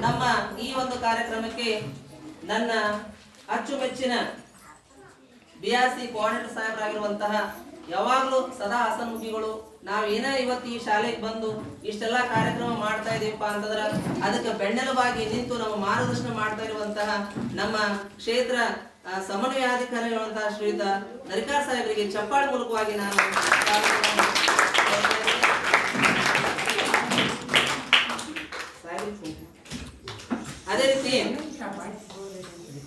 ನಮ್ಮ ಈ ಒಂದು ಕಾರ್ಯಕ್ರಮಕ್ಕೆ ನನ್ನ ಅಚ್ಚುಮೆಚ್ಚಿನ ಬಿ ಆರ್ ಸಿ ಕೋಆರ್ಡಿನೇಟರ್ ಸಾಹೇಬರಾಗಿರುವಂತಹ ಯಾವಾಗಲೂ ಸದಾ ಹಸನ್ಮುಖಿಗಳು. ನಾವೇನೇ ಇವತ್ತು ಈ ಶಾಲೆಗೆ ಬಂದು ಇಷ್ಟೆಲ್ಲ ಕಾರ್ಯಕ್ರಮ ಮಾಡ್ತಾ ಇದೀವಪ್ಪ ಅಂತಂದ್ರೆ ಅದಕ್ಕೆ ಬೆನ್ನೆಲುಬಾಗಿ ನಿಂತು ನಮ್ಮ ಮಾರ್ಗದರ್ಶನ ಮಾಡ್ತಾ ಇರುವಂತಹ ನಮ್ಮ ಕ್ಷೇತ್ರ ಸಮನ್ವಯಾಧಿಕಾರಿ ಸಮನ್ವಯಾಧಿಕಾರಿಗಳಂತಹ ಶ್ರೀಯುತ ನರಿಕಾರ್ ಸಾಹೇಬರಿಗೆ ಚಪ್ಪಾಳೆ ಮೂಲಕವಾಗಿ ನಾನು ಅದೇ ರೀತಿ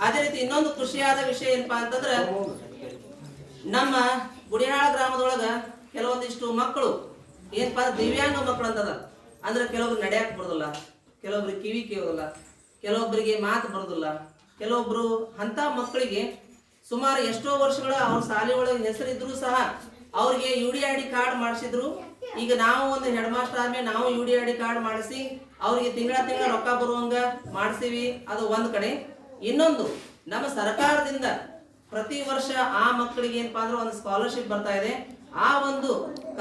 ಅದೇ ರೀತಿ ಇನ್ನೊಂದು ಖುಷಿಯಾದ ವಿಷಯ ಏನಪ್ಪಾ ಅಂತಂದ್ರ ನಮ್ಮ ಗುಡಿಯಾಳ ಗ್ರಾಮದೊಳಗ ಕೆಲವೊಂದಿಷ್ಟು ಮಕ್ಕಳು ಏನಪ್ಪಾ ಅಂದ್ರೆ ದಿವ್ಯಾಂಗ ಮಕ್ಕಳು ಅಂತದ. ಅಂದ್ರೆ ಕೆಲವೊಬ್ರು ನಡೆಯಕ್ ಬರೋದಿಲ್ಲ, ಕೆಲವೊಬ್ರು ಕಿವಿ ಕೇಳೋದಿಲ್ಲ ಕೆಲವೊಬ್ಬರಿಗೆ ಮಾತು ಬರೋದಿಲ್ಲ. ಕೆಲವೊಬ್ರು ಅಂತ ಮಕ್ಕಳಿಗೆ ಸುಮಾರು ಎಷ್ಟೋ ವರ್ಷಗಳ ಅವ್ರ ಶಾಲೆ ಒಳಗೆ ಹೆಸರಿದ್ರು ಸಹ ಅವ್ರಿಗೆ U D I D card ಮಾಡಿಸಿದ್ರು. ಈಗ ನಾವು ಒಂದು ಹೆಡ್ ಮಾಸ್ಟರ್ ಆದ್ಮೇಲೆ ನಾವು U D I D card ಮಾಡಿಸಿ, ಅವ್ರಿಗೆ ತಿಂಗಳ ತಿಂಗಳ ರೊಕ್ಕ ಬರುವಂಗ ಮಾಡಿಸಿವಿ. ಅದು ಒಂದ್ ಕಡೆ. ಇನ್ನೊಂದು, ನಮ್ಮ ಸರ್ಕಾರದಿಂದ ಪ್ರತಿ ವರ್ಷ ಆ ಮಕ್ಕಳಿಗೆ ಏನಪ್ಪಾ ಅಂದ್ರೆ ಒಂದು ಸ್ಕಾಲರ್ಶಿಪ್ ಬರ್ತಾ ಇದೆ. ಆ ಒಂದು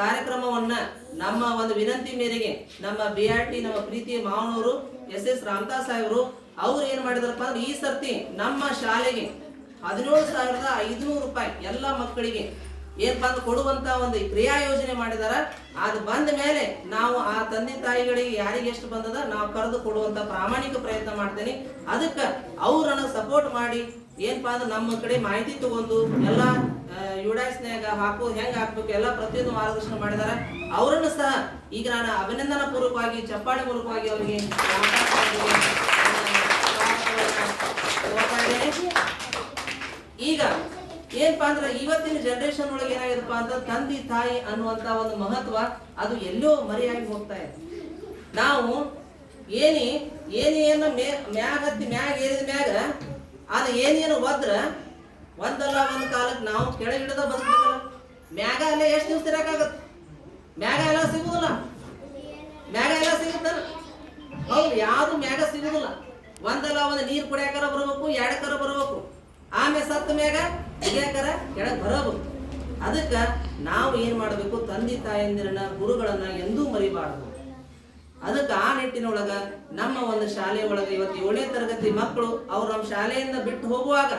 ಕಾರ್ಯಕ್ರಮವನ್ನ ನಮ್ಮ ಒಂದು ವಿನಂತಿ ಮೇರೆಗೆ ನಮ್ಮ ಬಿ ಆರ್ ಟಿ ನಮ್ಮ ಪ್ರೀತಿಯ ಮಾವನವರು ಎಸ್ ಎಸ್ ರಾಮದಾಸ್ ಸಾಹೇಬರು, ಅವ್ರು ಏನ್ ಮಾಡಿದ್ರಪ್ಪ ಅಂದ್ರೆ ಈ ಸರ್ತಿ ನಮ್ಮ ಶಾಲೆಗೆ ಹದಿನೇಳು ಸಾವಿರದ ಐದುನೂರು ರೂಪಾಯಿ ಎಲ್ಲ ಮಕ್ಕಳಿಗೆ ಏನಪ್ಪಾ ಬಂದು ಕೊಡುವಂತ ಒಂದು ಕ್ರಿಯಾ ಯೋಜನೆ ಮಾಡಿದಾರ, ಅದು ಬಂದ ಮೇಲೆ ನಾವು ಆ ತಂದೆ ತಾಯಿಗಳಿಗೆ ಯಾರಿಗೆ ಎಷ್ಟು ಬಂದದ, ನಾವು ಕರೆದು ಕೊಡುವಂತ ಪ್ರಾಮಾಣಿಕ ಪ್ರಯತ್ನ ಮಾಡ್ತೇನೆ. ಅದಕ್ಕೆ ಅವ್ರನ್ನ ಸಪೋರ್ಟ್ ಮಾಡಿ ಏನಪ್ಪಾ ಅಂದ್ರೆ ನಮ್ಮ ಕಡೆ ಮಾಹಿತಿ ತಗೊಂಡು ಎಲ್ಲ ಯುಡಾಸ್ನ್ಯಾಗ ಹಾಕು, ಹೆಂಗ್ ಹಾಕ್ಬೇಕು, ಎಲ್ಲ ಪ್ರತಿಯೊಂದು ಮಾರ್ಗದರ್ಶನ ಮಾಡಿದಾರ. ಅವರನ್ನು ಸಹ ಈಗ ನಾನು ಅಭಿನಂದನ ಪೂರ್ವಕವಾಗಿ, ಚಪ್ಪಾಳೆ ಮೂಲಕವಾಗಿ ಅವರಿಗೆ ಈಗ ಏನಪ್ಪಾ ಅಂದ್ರೆ ಇವತ್ತಿನ ಜನರೇಷನ್ ಒಳಗೆ ಏನಾಗಿದೆಪ್ಪ ಅಂತ ತಂದೆ, ತಾಯಿ ಅನ್ನುವಂತ ಒಂದು ಮಹತ್ವ ಅದು ಎಲ್ಲೋ ಮರೆಯಾಗಿ ಹೋಗ್ತಾ ಇದೆ. ನಾವು ಏನಿ ಏನಿ ಏನು ಮ್ಯಾಗ ಹತ್ತಿ ಮ್ಯಾಗ ಏರಿದ ಮ್ಯಾಗ ಅದು ಏನೇನು ಒದ್ರ ಒಂದಲ್ಲ ಒಂದು ಕಾಲಕ್ಕೆ ನಾವು ಕೆಳಗಿಡದ ಬದುಕಬೇಕಲ್ಲ. ಮ್ಯಾಗ ಎಲ್ಲ ಎಷ್ಟು ದಿವಸ ಇರಕ್ಕಾಗತ್ತೆ ಮ್ಯಾಗ ಎಲ್ಲ ಸಿಗುದಿಲ್ಲ. ಮ್ಯಾಗ ಎಲ್ಲ ಸಿಗುತ್ತಲ್ಲ. ಹೌದು, ಯಾವ್ದು ಮ್ಯಾಗ ಸಿಗುದಿಲ್ಲ. ಒಂದಲ್ಲ ಒಂದು ನೀರು ಕುಡಿಯಾಕರ ಬರ್ಬೇಕು ಎರಡಕರ ಬರ್ಬೇಕು. ಆಮೇಲೆ ಸತ್ತ ಮ್ಯಾಗ ಕುಡಿಯಾಕರ ಕೆಳಗೆ ಬರಬೇಕು ಅದಕ್ಕ ನಾವು ಏನು ಮಾಡಬೇಕು? ತಂದೆ ತಾಯಂದಿರನ್ನ ಗುರುಗಳನ್ನ ಎಂದೂ ಮರಿಬಾರದು. ಅದಕ್ಕೆ ಆ ನಿಟ್ಟಿನೊಳಗ ನಮ್ಮ ಒಂದು ಶಾಲೆ ಒಳಗೆ ಇವತ್ತು ಏಳನೇ ತರಗತಿ ಮಕ್ಕಳು ಅವ್ರು ನಮ್ಮ ಶಾಲೆಯಿಂದ ಬಿಟ್ಟು ಹೋಗುವಾಗ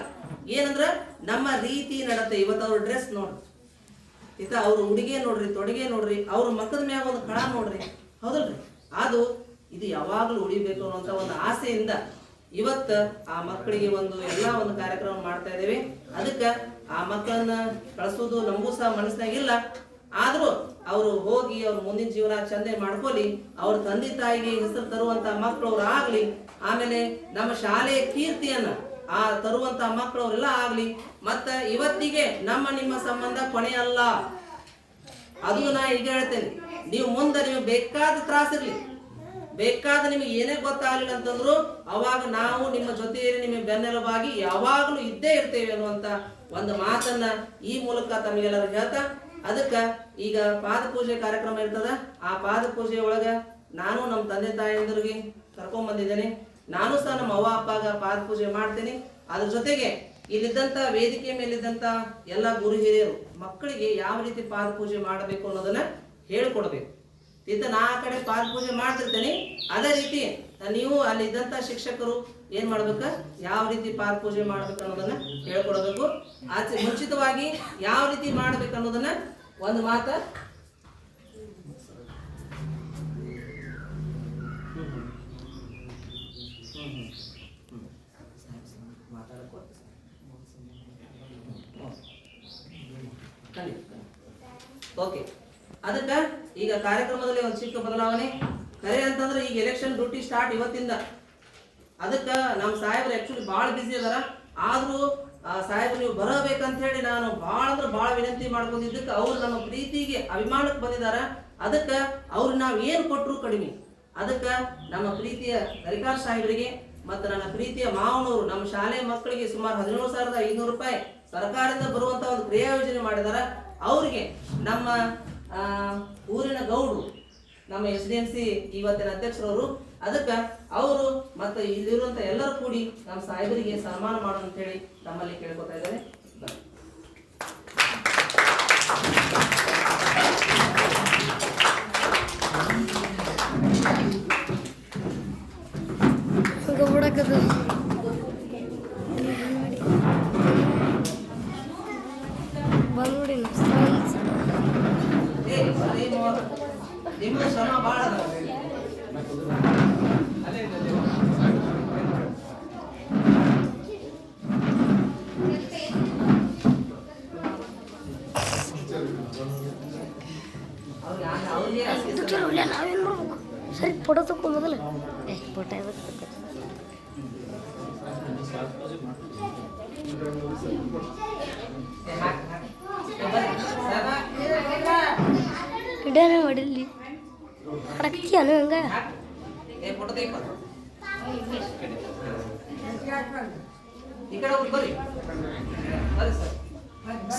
ಏನಂದ್ರೆ ನಮ್ಮ ರೀತಿ ನಡತೆ. ಇವತ್ತು ಅವ್ರ ಡ್ರೆಸ್ ನೋಡ್ರಿ. ಇತ್ತ ಅವ್ರ ಉಡುಗೆ ನೋಡ್ರಿ, ತೊಡುಗೆ ನೋಡ್ರಿ, ಅವ್ರ ಮಕ್ಕದ ಮ್ಯಾಗ ಒಂದು ಕಳ ನೋಡ್ರಿ. ಹೌದಲ್ರಿ? ಅದು ಇದು ಯಾವಾಗಲೂ ಉಳಿಬೇಕು ಅನ್ನೋಂಥ ಒಂದು ಆಸೆಯಿಂದ ಇವತ್ತ ಆ ಮಕ್ಕಳಿಗೆ ಒಂದು ಎಲ್ಲ ಒಂದು ಕಾರ್ಯಕ್ರಮ ಮಾಡ್ತಾ ಇದ್ದೇವೆ. ಅದಕ್ಕೆ ಆ ಮಕ್ಕಳನ್ನ ಕಳಿಸೋದು ನಮಗೂ ಸಹ ಮನಸ್ಸಿನಾಗಿಲ್ಲ ಆದ್ರೂ ಅವರು ಹೋಗಿ ಅವ್ರ ಮುಂದಿನ ಜೀವನ ಚಂದೆ ಮಾಡ್ಕೊಳ್ಳಿ. ಅವ್ರ ತಂದೆ ತಾಯಿಗೆ ಹೆಸರು ತರುವಂತ ಮಕ್ಕಳು ಅವ್ರು ಆಗ್ಲಿ. ಆಮೇಲೆ ನಮ್ಮ ಶಾಲೆಯ ಕೀರ್ತಿಯನ್ನ ಆ ತರುವಂತ ಮಕ್ಕಳು ಅವರೆಲ್ಲ ಆಗ್ಲಿ. ಮತ್ತ ಇವತ್ತಿಗೆ ನಮ್ಮ ನಿಮ್ಮ ಸಂಬಂಧ ಕೊನೆ ಅಲ್ಲ. ಅದು ನಾ ಈಗ ಹೇಳ್ತೇನೆ. ನೀವು ಮುಂದೆ ನೀವು ಬೇಕಾದ ತ್ರಾಸಿರ್ಲಿ ಬೇಕಾದ ನಿಮಗೆ ಏನೇ ಗೊತ್ತಾಗಲಿಲ್ಲ ಅಂತಂದ್ರು ಅವಾಗ ನಾವು ನಿಮ್ಮ ಜೊತೆಯಲ್ಲಿ ನಿಮಗೆ ಬೆನ್ನೆಲುಬಾಗಿ ಯಾವಾಗಲೂ ಇದ್ದೇ ಇರ್ತೇವೆ ಅನ್ನುವಂತ ಒಂದು ಮಾತನ್ನ ಈ ಮೂಲಕ ತಮಗೆಲ್ಲರೂ ಹೇಳ್ತಾ, ಅದಕ್ಕ ಈಗ ಪಾದ ಪೂಜೆ ಕಾರ್ಯಕ್ರಮ ಇರ್ತದ, ಆ ಪಾದ ಪೂಜೆ ಒಳಗ ನಾನು ನಮ್ಮ ತಂದೆ ತಾಯಂದಿರಿಗೆ ಕರ್ಕೊಂಡ್ ಬಂದಿದ್ದೇನೆ ನಾನು ಸಹ ನಮ್ಮ ಅವ್ವ, ಅಪ್ಪಾಗ ಪಾದ ಪೂಜೆ ಮಾಡ್ತೇನೆ. ಅದ್ರ ಜೊತೆಗೆ ಇಲ್ಲಿದ್ದಂತ ವೇದಿಕೆ ಮೇಲಿದ್ದಂತ ಎಲ್ಲ ಗುರು ಹಿರಿಯರು ಮಕ್ಕಳಿಗೆ ಯಾವ ರೀತಿ ಪಾದ ಪೂಜೆ ಮಾಡಬೇಕು ಅನ್ನೋದನ್ನ ಹೇಳ್ಕೊಡ್ಬೇಕು. ಇತ್ತ ನಾ ಆ ಕಡೆ ಪಾದ ಪೂಜೆ ಮಾಡ್ತಿರ್ತೇನೆ. ಅದೇ ರೀತಿ ನೀವು ಅಲ್ಲಿದ್ದಂತ ಶಿಕ್ಷಕರು ಏನ್ ಮಾಡ್ಬೇಕ? ಯಾವ ರೀತಿ ಪಾದ ಪೂಜೆ ಮಾಡ್ಬೇಕು ಅನ್ನೋದನ್ನ ಹೇಳ್ಕೊಡ್ಬೇಕು. ಆಚೆ ಮುಂಚಿತವಾಗಿ ಯಾವ ರೀತಿ ಮಾಡ್ಬೇಕು ಅನ್ನೋದನ್ನ ಒಂದು ಮಾತ ಓಕೆ. ಅದಕ್ಕ ಈಗ ಕಾರ್ಯಕ್ರಮದಲ್ಲಿ ಒಂದು ಚಿಕ್ಕ ಬದಲಾವಣೆ. ಕರೆ ಅಂತಂದ್ರೆ ಈಗ ಎಲೆಕ್ಷನ್ ಡ್ಯೂಟಿ ಸ್ಟಾರ್ಟ್ ಇವತ್ತಿಂದ. ಅದಕ್ಕೆ ನಮ್ಮ ಸಾಹೇಬ್ರು ಆ್ಯಕ್ಚುಲಿ ಭಾಳ ಬಿಸಿ ಅದಾರ. ಆದರೂ ಸಾಹೇಬ್ ಸಾಹೇಬ್ರು ನೀವು ಬರಬೇಕಂತ ಹೇಳಿ ನಾನು ಭಾಳ ಅಂದ್ರೆ ಭಾಳ ವಿನಂತಿ ಮಾಡ್ಕೊಂಡಿದ್ದಕ್ಕೆ ಅವ್ರು ನಮ್ಮ ಪ್ರೀತಿಗೆ, ಅಭಿಮಾನಕ್ಕೆ ಬಂದಿದ್ದಾರೆ ಅದಕ್ಕೆ ಅವ್ರು ನಾವು ಏನು ಕೊಟ್ಟರು ಕಡಿಮೆ. ಅದಕ್ಕೆ ನಮ್ಮ ಪ್ರೀತಿಯ ಹರಿಕಾರ್ ಸಾಹೇಬರಿಗೆ ಮತ್ತು ನನ್ನ ಪ್ರೀತಿಯ ಮಾವನವರು ನಮ್ಮ ಶಾಲೆ ಮಕ್ಕಳಿಗೆ ಸುಮಾರು ಹದಿನೇಳು ಸಾವಿರದ ಐನೂರು ರೂಪಾಯಿ ಸರ್ಕಾರದಿಂದ ಬರುವಂತ ಒಂದು ಕ್ರಿಯಾ ಯೋಜನೆ ಮಾಡಿದಾರ. ಅವರಿಗೆ ನಮ್ಮ ಊರಿನ ಗೌಡ್ರು, ನಮ್ಮ ಎಸ್ ಡಿ ಎಂ ಸಿ ಇವತ್ತಿನ ಅಧ್ಯಕ್ಷರವರು, ಅದಕ್ಕೆ ಅವರು ಮತ್ತು ಇಲ್ಲಿರುವಂಥ ಎಲ್ಲರೂ ಕೂಡಿ ನಮ್ಮ ಸಾಹೇಬರಿಗೆ ಸನ್ಮಾನ ಮಾಡೋಣ ಅಂತೇಳಿ ನಮ್ಮಲ್ಲಿ ಕೇಳ್ಕೊತಾ ಇದ್ದಾರೆ. ಬಂದ್ಬಿಡಿ ಸರಿ. ನಿಮ್ದು ಶ್ರಮ ಭಾಳ ನಾವೇನು ಮಾಡ್ಬೇಕು ಸರಿ ಫೋಟೋ ತಗೋ ಮೊದಲು ಏ ಫೋಟೋ ಎದಕ್ಕೆ ಹಿಡಿಯೋಣ ಹೊಡಿಲಿ ಹಾಕ್ತೀಯನು ಹಂಗ.